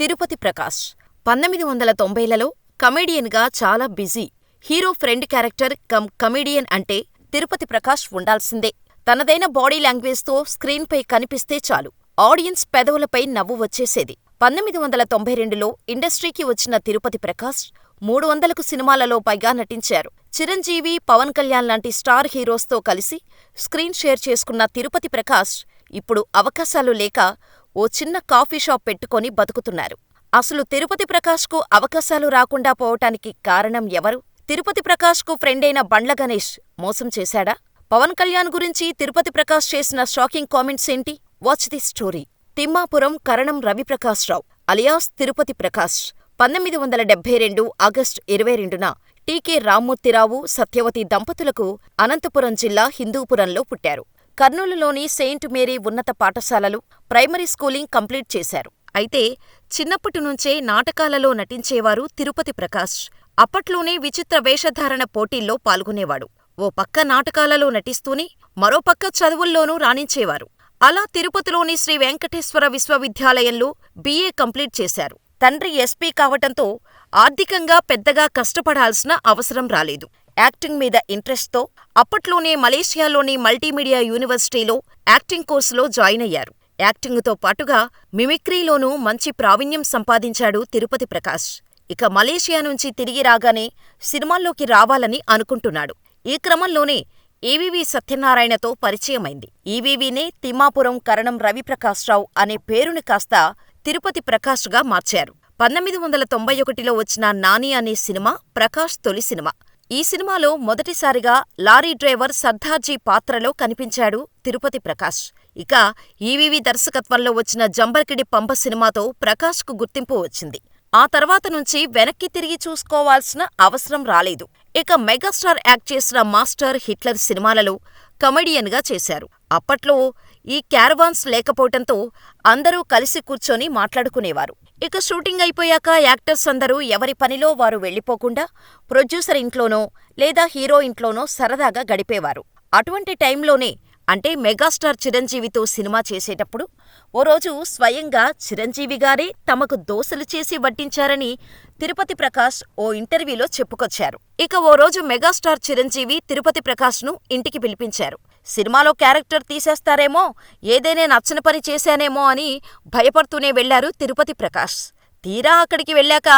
తిరుపతి ప్రకాష్ పంతొమ్మిది వందల తొంభైలలో కమెడియన్గా చాలా busy. Hero friend character cum comedian అంటే తిరుపతి ప్రకాష్ ఉండాల్సిందే. తనదైన బాడీ లాంగ్వేజ్తో స్క్రీన్పై కనిపిస్తే చాలు, ఆడియన్స్ పెదవులపై నవ్వు వచ్చేసేది. పంతొమ్మిది వందల తొంభై రెండులో ఇండస్ట్రీకి వచ్చిన తిరుపతి ప్రకాష్ మూడు వందలకు సినిమాలలో పైగా నటించారు. చిరంజీవి, పవన్ కళ్యాణ్ లాంటి స్టార్ హీరోస్తో కలిసి స్క్రీన్ షేర్ చేసుకున్న తిరుపతి ప్రకాష్ ఇప్పుడు అవకాశాలు లేక ఓ చిన్న కాఫీ షాప్ పెట్టుకొని బతుకుతున్నారు. అసలు తిరుపతి ప్రకాష్కు అవకాశాలు రాకుండా పోవటానికి కారణం ఎవరు? తిరుపతి ప్రకాష్కు ఫ్రెండైన బండ్ల గణేష్ మోసం చేశాడా? పవన్ కళ్యాణ్ గురించి తిరుపతి ప్రకాష్ చేసిన షాకింగ్ కామెంట్స్ ఏంటి? Watch the story. Timmapuram Karanam Raviprakashrao alias Tirupati Prakash పంతొమ్మిది వందల డెబ్బై రెండు ఆగస్టు ఇరవై రెండున టీకే రామ్మూర్తిరావు, సత్యవతి దంపతులకు అనంతపురం జిల్లా హిందూపురంలో పుట్టారు. కర్నూలులోని సెయింట్ మేరీ ఉన్నత పాఠశాలలో ప్రైమరీ స్కూలింగ్ కంప్లీట్ చేశారు. అయితే చిన్నప్పటి నుంచే నాటకాలలో నటించేవారు తిరుపతి ప్రకాష్. అప్పట్లోనే విచిత్ర వేషధారణ పోటీల్లో పాల్గొనేవాడు. ఓ పక్క నాటకాలలో నటిస్తూనే మరోపక్క చదువుల్లోనూ రాణించేవారు. అలా తిరుపతిలోని శ్రీ వెంకటేశ్వర విశ్వవిద్యాలయంలో బీఏ కంప్లీట్ చేశారు. తండ్రి ఎస్పీ కావటంతో ఆర్థికంగా పెద్దగా కష్టపడాల్సిన అవసరం రాలేదు. యాక్టింగ్ మీద ఇంట్రెస్ట్తో అప్పట్లోనే మలేషియాలోని మల్టీమీడియా యూనివర్సిటీలో యాక్టింగ్ కోర్సులో జాయిన్ అయ్యారు. యాక్టింగుతో పాటుగా మిమిక్రీలోనూ మంచి ప్రావీణ్యం సంపాదించాడు తిరుపతి ప్రకాష్. ఇక మలేషియా నుంచి తిరిగి రాగానే సినిమాల్లోకి రావాలని అనుకుంటున్నాడు. ఈ క్రమంలోనే ఈవీవీ సత్యనారాయణతో పరిచయమైంది. ఈవీవీనే తిమ్మాపురం కరణం రవిప్రకాశ్రావు అనే పేరుని కాస్త తిరుపతి ప్రకాష్గా మార్చారు. పంతొమ్మిది వందల తొంభై ఒకటిలో వచ్చిన నాని అనే సినిమా ప్రకాష్ తొలి సినిమా. ఈ సినిమాలో మొదటిసారిగా లారీ డ్రైవర్ సర్దార్జీ పాత్రలో కనిపించాడు తిరుపతి ప్రకాష్. ఇక ఈవీవీ దర్శకత్వంలో వచ్చిన జంబర్కిడి పంప సినిమాతో ప్రకాష్కు గుర్తింపు వచ్చింది. ఆ తర్వాత నుంచి వెనక్కి తిరిగి చూసుకోవాల్సిన అవసరం రాలేదు. ఇక మెగాస్టార్ యాక్ట్ చేసిన మాస్టర్, హిట్లర్ సినిమాలలో కమెడియన్గా చేశారు. అప్పట్లో ఈ క్యారవాన్స్ లేకపోవటంతో అందరూ కలిసి కూర్చొని మాట్లాడుకునేవారు. ఇక షూటింగ్ అయిపోయాక యాక్టర్స్ అందరూ ఎవరి పనిలో వారు వెళ్ళిపోకుండా ప్రొడ్యూసర్ ఇంట్లోనో లేదా హీరో ఇంట్లోనో సరదాగా గడిపేవారు. అటువంటి టైంలోనే అంటే మెగాస్టార్ చిరంజీవితో సినిమా చేసేటప్పుడు ఓ రోజు స్వయంగా చిరంజీవిగారే తమకు దోశలు చేసి వడ్డించారని తిరుపతి ప్రకాష్ ఓ ఇంటర్వ్యూలో చెప్పుకొచ్చారు. ఇక ఓ రోజు మెగాస్టార్ చిరంజీవి తిరుపతి ప్రకాష్ను ఇంటికి పిలిపించారు. సినిమాలో క్యారెక్టర్ తీసేస్తారేమో, ఏదైనా నచ్చని పని చేశానేమో అని భయపడుతూనే వెళ్ళారు తిరుపతి ప్రకాష్. తీరా అక్కడికి వెళ్ళాక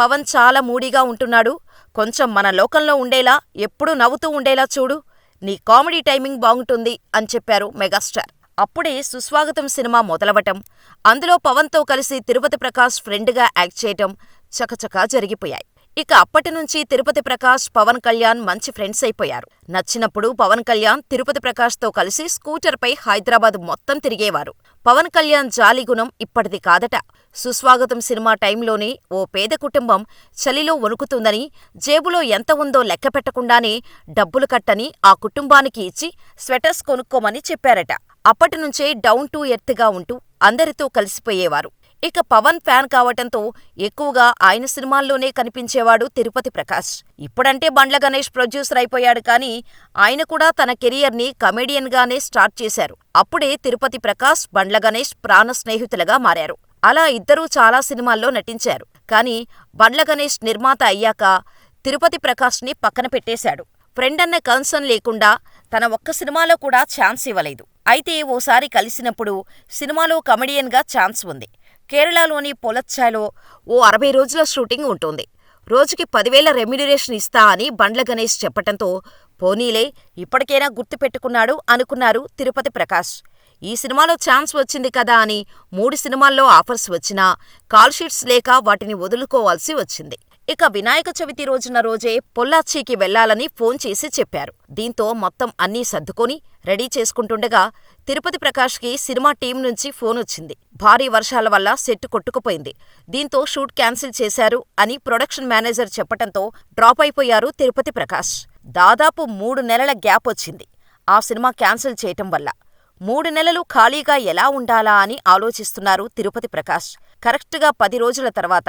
పవన్ చాలా మూడీగా ఉంటున్నాడు. కొంచెం మన లోకంలో ఉండేలా, ఎప్పుడూ నవ్వుతూ ఉండేలా చూడు. నీ కామెడీ టైమింగ్ బాగుంటుంది అని చెప్పారు మెగాస్టార్. అప్పుడే సుస్వాగతం సినిమా మొదలవటం, అందులో పవన్తో కలిసి తిరుపతి ప్రకాష్ ఫ్రెండ్గా యాక్ట్ చేయటం చకచకా జరిగిపోయాయి. ఇక అప్పటినుంచి తిరుపతి ప్రకాష్, పవన్ కళ్యాణ్ మంచి ఫ్రెండ్స్ అయిపోయారు. నచ్చినప్పుడు పవన్ కళ్యాణ్ తిరుపతి ప్రకాష్తో కలిసి స్కూటర్పై హైదరాబాద్ మొత్తం తిరిగేవారు. పవన్ కళ్యాణ్ జాలి గుణం ఇప్పటిది కాదట. సుస్వాగతం సినిమా టైంలోనే ఓ పేద కుటుంబం చలిలో వణుకుతుందని జేబులో ఎంత ఉందో లెక్కపెట్టకుండానే డబ్బులు కట్టని ఆ కుటుంబానికి ఇచ్చి స్వెటర్స్ కొనుక్కోమని చెప్పారట. అప్పటినుంచే డౌన్ టు ఎర్త్గా ఉంటూ అందరితో కలిసిపోయేవారు. ఇక పవన్ ఫ్యాన్ కావటంతో ఎక్కువగా ఆయన సినిమాల్లోనే కనిపించేవాడు తిరుపతి ప్రకాష్. ఇప్పుడంటే బండ్ల గణేష్ ప్రొడ్యూసర్ అయిపోయాడు కానీ ఆయన కూడా తన కెరియర్ని కమెడియన్గానే స్టార్ట్ చేశారు. అప్పుడే తిరుపతి ప్రకాష్, బండ్ల గణేష్ ప్రాణ స్నేహితులుగా మారారు. అలా ఇద్దరూ చాలా సినిమాల్లో నటించారు. కానీ బండ్ల గణేష్ నిర్మాత అయ్యాక తిరుపతి ప్రకాష్ని పక్కన పెట్టేశాడు. ఫ్రెండ్ అన్న కన్సర్న్ లేకుండా తన ఒక్క సినిమాలో కూడా ఛాన్స్ ఇవ్వలేదు. అయితే ఓసారి కలిసినప్పుడు సినిమాలో కమెడియన్గా ఛాన్స్ ఉంది. కేరళలోని పొలచ్చాలో ఓ అరవై రోజుల షూటింగ్ ఉంటుంది. రోజుకి పదివేల రెమ్యునరేషన్ ఇస్తా అని బండ్ల గణేష్ చెప్పటంతో పోనీలే ఇప్పటికైనా గుర్తుపెట్టుకున్నాడు అనుకున్నారు తిరుపతి ప్రకాష్. ఈ సినిమాలో ఛాన్స్ వచ్చింది కదా అని మూడు సినిమాల్లో ఆఫర్స్ వచ్చినా కాల్షీట్స్ లేక వాటిని వదులుకోవాల్సి వచ్చింది. ఇక వినాయక చవితి రోజున రోజే పొల్లాచ్చికి వెళ్ళాలని ఫోన్ చేసి చెప్పారు. దీంతో మొత్తం అన్నీ సర్దుకొని రెడీ చేసుకుంటుండగా తిరుపతి ప్రకాష్కి సినిమా టీం నుంచి ఫోనొచ్చింది. భారీ వర్షాల వల్ల సెట్ కొట్టుకుపోయింది. దీంతో షూట్ క్యాన్సిల్ చేశారు అని ప్రొడక్షన్ మేనేజర్ చెప్పటంతో డ్రాప్ అయిపోయారు తిరుపతి ప్రకాష్. దాదాపు మూడు నెలల గ్యాప్ వచ్చింది ఆ సినిమా క్యాన్సిల్ చేయటం వల్ల. మూడు నెలలు ఖాళీగా ఎలా ఉండాలా అని ఆలోచిస్తున్నారు తిరుపతి ప్రకాష్. కరెక్ట్గా పది రోజుల తర్వాత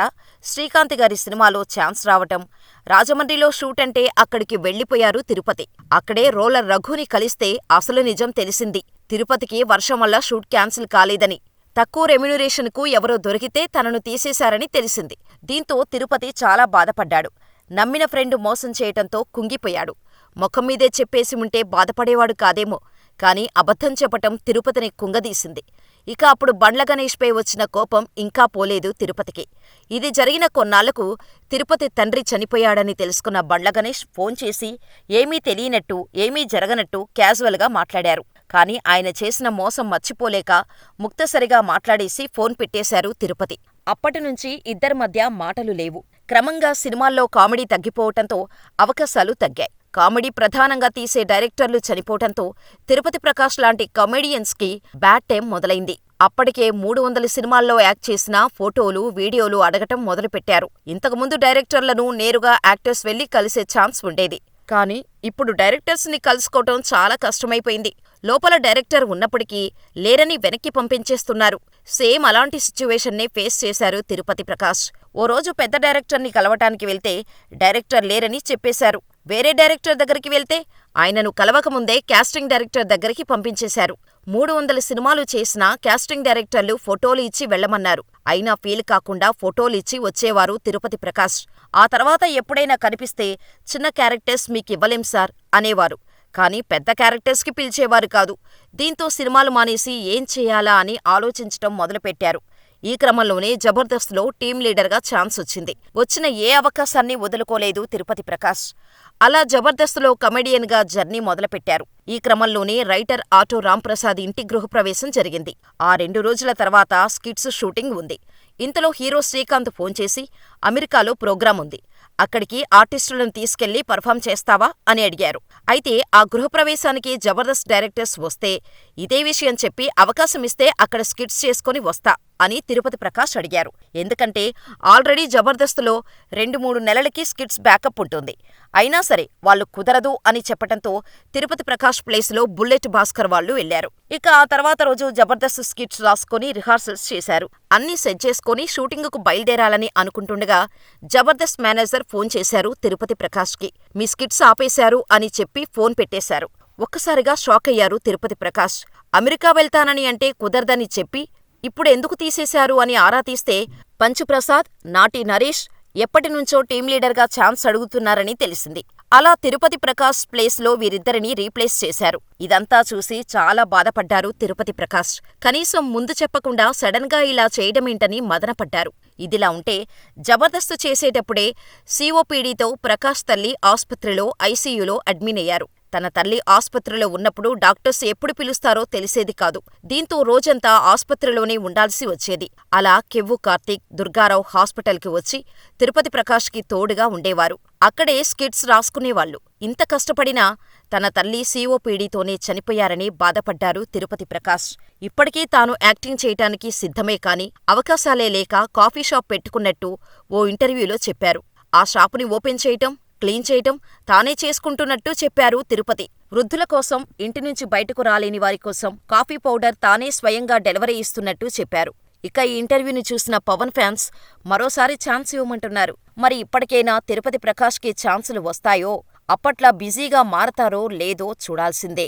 శ్రీకాంత్ గారి సినిమాలో ఛాన్స్ రావటం, రాజమండ్రిలో షూట్ అంటే అక్కడికి వెళ్ళిపోయారు తిరుపతి. అక్కడే రోలర్ రఘుని కలిస్తే అసలు నిజం తెలిసింది. తిరుపతికి వర్షం వల్ల షూట్ క్యాన్సిల్ కాలేదని. తక్కువ రెమ్యునరేషన్కు ఎవరో దొరికితే తనను తీసేశారని తెలిసింది. దీంతో తిరుపతి చాలా బాధపడ్డాడు. నమ్మిన ఫ్రెండ్ మోసం చేయటంతో కుంగిపోయాడు. ముఖం మీదే చెప్పేసి ఉంటే బాధపడేవాడు కాదేమో, కాని అబద్ధం చెప్పటం తిరుపతిని కుంగదీసింది. ఇక అప్పుడు బండ్ల గణేష్పై వచ్చిన కోపం ఇంకా పోలేదు తిరుపతికి. ఇది జరిగిన కొన్నాళ్ళకు తిరుపతి తండ్రి చనిపోయాడని తెలుసుకున్న బండ్ల గణేష్ ఫోన్ చేసి ఏమీ తెలియనట్టు, ఏమీ జరగనట్టు క్యాజువల్గా మాట్లాడారు. కాని ఆయన చేసిన మోసం మర్చిపోలేక ముక్తసరిగా మాట్లాడేసి ఫోన్ పెట్టేశారు తిరుపతి. అప్పటినుంచి ఇద్దరి మధ్య మాటలు లేవు. క్రమంగా సినిమాల్లో కామెడీ తగ్గిపోవటంతో అవకాశాలు తగ్గాయి. కామెడీ ప్రధానంగా తీసే డైరెక్టర్లు చనిపోవటంతో తిరుపతి ప్రకాష్ లాంటి కమెడియన్స్కి బ్యాడ్ టైం మొదలైంది. అప్పటికే మూడు వందల సినిమాల్లో యాక్ట్ చేసిన ఫోటోలు, వీడియోలు అడగటం మొదలుపెట్టారు. ఇంతకుముందు డైరెక్టర్లను నేరుగా యాక్టర్స్ వెళ్ళి కలిసే ఛాన్స్ ఉండేది. కానీ ఇప్పుడు డైరెక్టర్స్ని కలుసుకోవటం చాలా కష్టమైపోయింది. లోపల డైరెక్టర్ ఉన్నప్పటికీ లేరని వెనక్కి పంపించేస్తున్నారు. సేమ్ అలాంటి సిచ్యువేషన్నే ఫేస్ చేశారు తిరుపతి ప్రకాష్. ఓ రోజు పెద్ద డైరెక్టర్ని కలవటానికి వెళ్తే డైరెక్టర్ లేరని చెప్పేశారు. వేరే డైరెక్టర్ దగ్గరికి వెళ్తే ఆయనను కలవకముందే కాస్టింగ్ డైరెక్టర్ దగ్గరికి పంపించేశారు. మూడు వందల సినిమాలు చేసినా కాస్టింగ్ డైరెక్టర్లు ఫోటోలు ఇచ్చి వెళ్ళమన్నారు. అయినా ఫీల్ కాకుండా ఫోటోలు ఇచ్చి వచ్చేవారు తిరుపతి ప్రకాష్. ఆ తర్వాత ఎప్పుడైనా కనిపిస్తే చిన్న క్యారెక్టర్స్ మీకివ్వలేం సార్ అనేవారు. కానీ పెద్ద క్యారెక్టర్స్కి పిలిచేవారు కాదు. దీంతో సినిమాలు మానేసి ఏం చెయ్యాలా అని ఆలోచించటం మొదలుపెట్టారు. ఈ క్రమంలోనే జబర్దస్త్లో టీం లీడర్గా ఛాన్స్ వచ్చింది. వచ్చిన ఏ అవకాశాన్ని వదులుకోలేదు తిరుపతి ప్రకాష్. అలా జబర్దస్త్లో కమెడియన్గా జర్నీ మొదలుపెట్టారు. ఈ క్రమంలోనే రైటర్ ఆటో రాంప్రసాద్ ఇంటి గృహప్రవేశం జరిగింది. ఆ రెండు రోజుల తర్వాత స్కిట్స్ షూటింగ్ ఉంది. ఇంతలో హీరో శ్రీకాంత్ ఫోన్ చేసి అమెరికాలో ప్రోగ్రాం ఉంది. అక్కడికి ఆర్టిస్టులను తీసుకెళ్ళి పర్ఫామ్ చేస్తావా అని అడిగారు. అయితే ఆ గృహప్రవేశానికి జబర్దస్త్ డైరెక్టర్స్ వస్తే ఇదే విషయం చెప్పి అవకాశమిస్తే అక్కడ స్కిట్స్ చేసుకుని వస్తా అని తిరుపతి ప్రకాష్ అడిగారు. ఎందుకంటే ఆల్రెడీ జబర్దస్త్లో రెండు మూడు నెలలకి స్కిట్స్ బ్యాకప్ ఉంటుంది. అయినా సరే వాళ్ళు కుదరదు అని చెప్పటంతో తిరుపతి ప్రకాష్ ప్లేస్లో బుల్లెట్ భాస్కర్ వాళ్ళు వెళ్ళారు. ఇక ఆ తర్వాత రోజు జబర్దస్త్ స్కిట్స్ రాసుకొని రిహార్సల్స్ చేశారు. అన్నీ సెట్ చేసుకొని షూటింగుకు బయలుదేరాలని అనుకుంటుండగా జబర్దస్త్ మేనేజర్ ఫోన్ చేశారు తిరుపతి ప్రకాష్కి మీ స్కిట్స్ ఆపేశారు అని చెప్పి ఫోన్ పెట్టేశారు. ఒక్కసారిగా షాకయ్యారు తిరుపతి ప్రకాష్. అమెరికా వెళ్తానని అంటే కుదరదని చెప్పి ఇప్పుడెందుకు తీసేశారు అని ఆరా తీస్తే పంచుప్రసాద్ నాటి నరేష్ ఎప్పటినుంచో టీం లీడర్గా ఛాన్స్ అడుగుతున్నారని తెలిసింది. అలా తిరుపతి ప్రకాష్ ప్లేస్లో వీరిద్దరినీ రీప్లేస్ చేశారు. ఇదంతా చూసి చాలా బాధపడ్డారు తిరుపతి ప్రకాష్. కనీసం ముందు చెప్పకుండా సడన్గా ఇలా చేయడమేంటని మదనపడ్డారు. ఇదిలా ఉంటే జబర్దస్త్ చేసేటప్పుడే సీఓపీడీతో ప్రకాష్ తల్లి ఆస్పత్రిలో ఐసీయూలో అడ్మిన్ అయ్యారు. తన తల్లి ఆస్పత్రిలో ఉన్నప్పుడు డాక్టర్స్ ఎప్పుడు పిలుస్తారో తెలిసేది కాదు. దీంతో రోజంతా ఆస్పత్రిలోనే ఉండాల్సి వచ్చేది. అలా కెవ్వు కార్తీక్, దుర్గారావు హాస్పిటల్కి వచ్చి తిరుపతి ప్రకాష్కి తోడుగా ఉండేవారు. అక్కడే స్కిట్స్ రాసుకునేవాళ్ళు. ఇంత కష్టపడినా తన తల్లి సీఓపీడీతోనే చనిపోయారని బాధపడ్డారు తిరుపతి ప్రకాష్. ఇప్పటికీ తాను యాక్టింగ్ చేయటానికి సిద్ధమే కాని అవకాశాలే లేక కాఫీ షాప్ పెట్టుకున్నట్టు ఓ ఇంటర్వ్యూలో చెప్పారు. ఆ షాపుని ఓపెన్ చేయటం, క్లీన్ చేయటం తానే చేసుకుంటున్నట్టు చెప్పారు తిరుపతి. వృద్ధుల కోసం, ఇంటి నుంచి బయటకు రాలేని వారి కోసం కాఫీ పౌడర్ తానే స్వయంగా డెలివరీ ఇస్తున్నట్టు చెప్పారు. ఇక ఈ ఇంటర్వ్యూని చూసిన పవన్ ఫ్యాన్స్ మరోసారి ఛాన్స్ ఇవ్వమంటున్నారు. మరి ఇప్పటికైనా తిరుపతి ప్రకాష్కి ఛాన్సులు వస్తాయో, అప్పట్లా బిజీగా మారతారో లేదో చూడాల్సిందే.